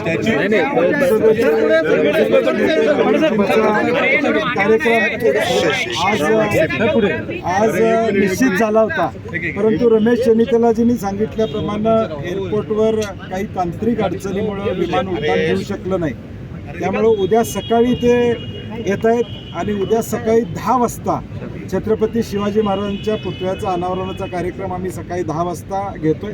कार्यक्रम आज आज निश्चित झाला होता परंतु रमेश चनिकलाजींनी सांगितल्याप्रमाणे एअरपोर्टवर काही तांत्रिक अडचणीमुळे विमान उड्डाण घेऊ शकलं नाही त्यामुळं उद्या सकाळी ते येत आहेत आणि उद्या सकाळी दहा वाजता छत्रपती शिवाजी महाराजांच्या पुतळ्याचा अनावरणाचा कार्यक्रम आम्ही सकाळी दहा वाजता घेतोय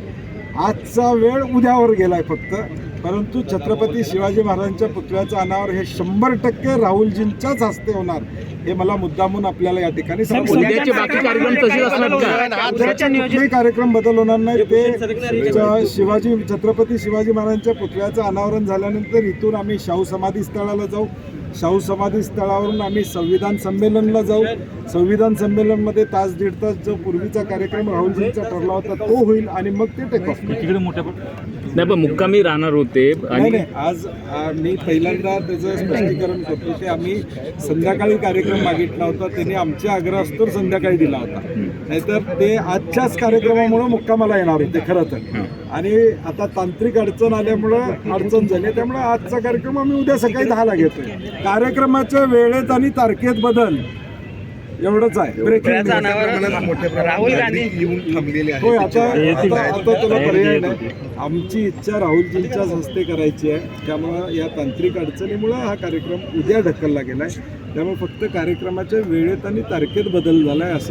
आजचा वेळ उद्यावर गेलाय फक्त परंतु छत्रपती शिवाजी महाराजांच्या पुतळ्याचं अनावर हे शंभर टक्के राहुलजींच्याच हस्ते होणार हे मला मुद्दामून आपल्याला या ठिकाणी सांगू. उद्याचे बाकी कार्यक्रम तसेच असणार का? उद्याचे कुठलेही कार्यक्रम बदल होणार नाही ते शिवाजी छत्रपती शिवाजी महाराजांच्या पुतळ्याचं अनावरण झाल्यानंतर इथून आम्ही शाहू समाधी स्थळाला जाऊ. शाहू समाधी स्थळावरून आम्ही संविधान संमेलनला जाऊ. संविधान संमेलनमध्ये तास दीड तास जो पूर्वीचा कार्यक्रम राहुलजींचा ठरला होता तो होईल आणि मग ते टेक ऑफ नाही पण मुक्कामी राहणार होते आणि नाही आज मी पहिल्यांदा त्याचं स्पष्टीकरण करतो की आम्ही संध्याकाळी कार्यक्रम मागितला होता त्यांनी आमच्या आग्रह असतो संध्याकाळी दिला होता. नाहीतर ते आजच्याच कार्यक्रमामुळे मुक्कामाला येणार होते खरं तर. आणि आता तांत्रिक अडचण आल्यामुळं अडचण झाली. त्यामुळे आजचा कार्यक्रम आम्ही उद्या सकाळी दहाला घेतोय. कार्यक्रमाच्या वेळेत आणि तारखेत बदल एवढंच आहे. ब्रेकिंग राहुल गांधी. होय आता त्याला पर्याय नाही. आमची इच्छा राहुलजींच्याच हस्ते करायची आहे. त्यामुळं या तांत्रिक अडचणीमुळं हा कार्यक्रम उद्या ढकलला गेलाय. त्यामुळे फक्त कार्यक्रमाच्या वेळेत आणि तारखेत बदल झालाय असं